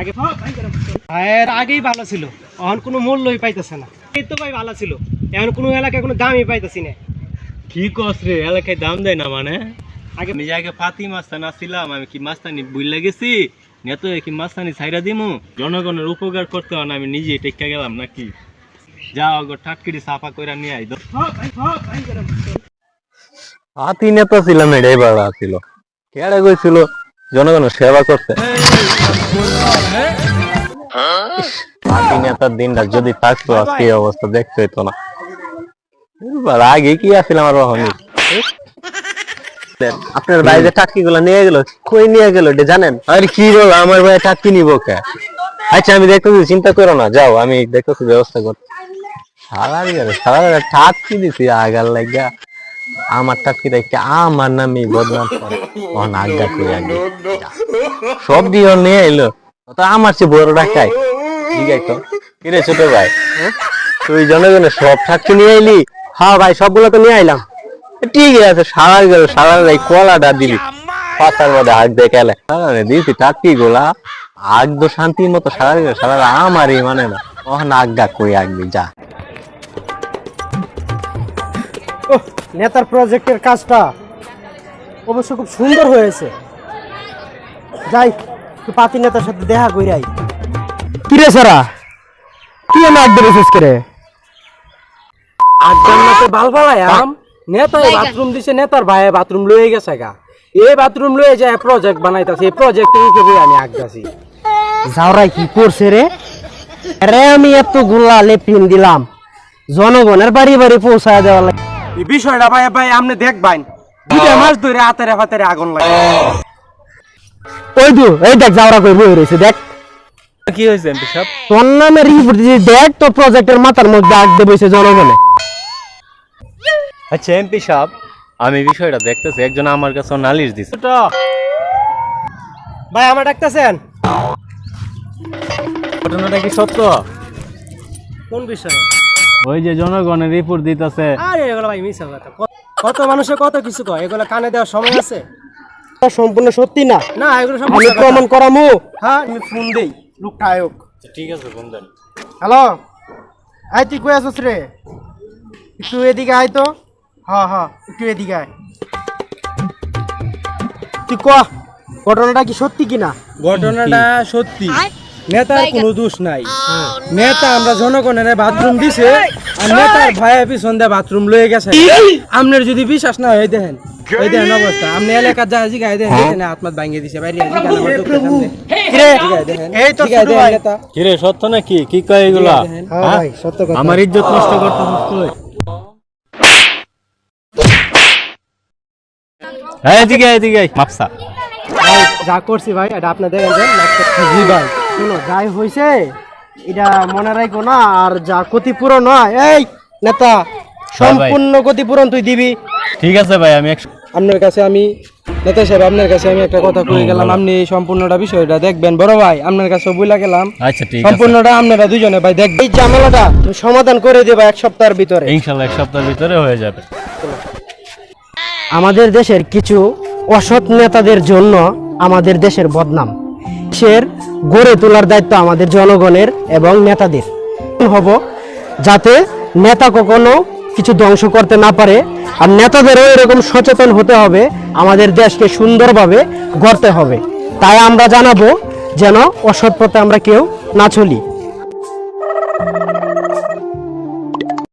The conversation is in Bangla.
আগে ভাইয়ের আগেই ভালো ছিল। এখন কোনো মূল্যই পাইতেছে না। এই তো ভাই ভালো ছিল। এখন কোনো এলাকায় কোনো দামই পাইতেছি না। কি কস রে এলাকায় দাম দেয় না মানে? আগে আমি যে আগে ফাতি মাস্তান ছিলাম আমি কি মাস্তানি বুঝলে গেছি? নেত কি মাস্তানি ছাইরা দিমু? জনগণের উপকার করতে হয় না আমি নিজে টেক্কা গেলাম নাকি? যাও গো ঠাটকিরি সাফা কইরা নিয়ে আই হাতি নেতা ছিলাম এটাই বড় ছিল। কেড়ে গেছিল? জনগণের সেবা করতে। নেতার দিনটা যদি থাকতো আজকে এই অবস্থা দেখতে হইতো না। আগে কি আছিল আমার বাহনী? আপনার বাইরে টাকি গুলো নিয়ে গেল কই নিয়ে গেল এটা জানেন? আরে কি বল আমার ভাই টাকি নিব কে? আচ্ছা আমি দেখতেছি চিন্তা করো না যাও আমি দেখতেছি ব্যবস্থা কর সারা সারা টাকি দিছি আগার লাগা আমার টাকি দেখতে আমার নামে বদনাম করে। অন আজ্ঞা করে আগে সব দিয়ে নিয়ে এলো তো আমার চেয়ে বড় ডাকাই। ঠিক আছে কিরে ছোট ভাই? হ্যাঁ? তুই জনগণের সব টাকি নিয়ে এলি হ্যাঁ ভাই সবগুলো তো নিয়ে আইলাম। ঠিক আছে সারা গেল সারা এই কলাটা দিলি। পাতার মধ্যে আগ দেখালে সারা দিয়েছি টাকি গোলা আগ শান্তির মতো সারা গেল সারা আমারই মানে না। ওখানে আজ্ঞা কই আগবি যা। নেতার প্রজেক্টের কাজটা অবশ্য খুব সুন্দর হয়েছে। যাই একটু পাতি নেতার সাথে দেখা কইরাই কিরে সারা? কি আমি আগ বেরোছিস করে? বালায়াম নেতা বাথরুম দিছে নেতার ভাই বাথরুম লয়ে গেছে গা। এই বাথরুম লয়ে যায় প্রজেক্ট বানাইতাছে এই প্রজেক্ট বই আমি আগদাছি যাওরাই কি করছে রে? রে আমি এতগুলা লেপিন দিলাম। জনগণের বাড়ি বাড়ি পৌঁছায় দেওয়া লাগে। এই বিষয়টা ভাই ভাই আপনি দেখবাইন দুটা মাস ধরে হাতারে হাতারে আগুন লাগে। ওই দু এই দেখ যাওরা কই বই রয়েছে দেখ। কি হয়েছে এমপি সাহেব? তোর নামে রিপোর্ট দিয়ে দেখ তোর প্রজেক্টের মাথার মধ্যে আগ বইছে জনগণে। আচ্ছা এমপি সাহেব আমি বিষয়টা দেখতেছি একজন আমার কাছে নালিশ দিছে। ভাই আমার ডাকতেছেন? ঘটনাটা কি সত্য? কোন বিষয়ে? ওই যে জনগণের রিপোর্ট দিতেছে। আরে এগুলো ভাই মিস কথা। কত- মানুষে কত কিছু কয়? এগুলো কানে দেওয়ার সময় আছে? সম্পূর্ণ সত্যি না। না এগুলো সব আমি প্রমাণ করামু? হ্যাঁ। আমি ফোন দেই লোকটা আয়োগ। ঠিক আছে বন্ধন হ্যালো? আয় তুই কই আছিস রে? একটু এদিকে আয় তো। হ্যাঁ হ্যাঁ একটু এদিকে আয়। তুই ক? ঘটনাটা কি সত্যি কিনা? ঘটনাটা সত্যি। নেতার কোনো দোষ নাই। নেতা আমরা জনগণের বাথরুম দিছে আর নেতার ভাইয়া পিছন দিয়ে বাথরুম লয়ে গেছে। আপনার যদি বিশ্বাস না হয় দেখেন। এই দেখেন অবস্থা। আপনি এলাকার যা দেখেন আত্মাত ভাঙিয়ে দিছে বাইরে। কিরে সত্য নাকি? কি কয় এগুলা। হ্যাঁ ভাই সত্য কথা। আমার ইজ্জত নষ্ট করতেছিস তুই। হ্যাঁ এদিকে এদিকে মাপসা। যা করছি ভাই এটা আপনি দেখেন জি ভাই। শুনো যাই হইছে এটা মনে রাখো না আর যা ক্ষতিপূরণ হয় এই নেতা সম্পূর্ণ ক্ষতিপূরণ তুই দিবি। ঠিক আছে ভাই আমি আপনার কাছে আমি নেতা সাহেব আপনার কাছে আমি একটা কথা কয়ে গেলাম আপনি সম্পূর্ণটা বিষয়টা দেখবেন। বড় ভাই আপনার কাছে বইলা গেলাম। আচ্ছা ঠিক সম্পূর্ণটা আপনারা দুজনে ভাই এই ঝামেলাটা তুমি সমাধান করে দেবা এক সপ্তাহের ভিতরে। এক সপ্তাহের ভিতরে হয়ে যাবে। আমাদের দেশের কিছু অসৎ নেতাদের জন্য আমাদের দেশের বদনাম। দেশের গড়ে তোলার দায়িত্ব আমাদের জনগণের এবং নেতাদের। হব যাতে নেতা কখনো কিছু ধ্বংস করতে না পারে, আর নেতাদেরও এরকম সচেতন হতে হবে, আমাদের দেশকে সুন্দরভাবে গড়তে হবে। তাই আমরা জানাব যেন অসৎ পথে আমরা কেউ না চলি।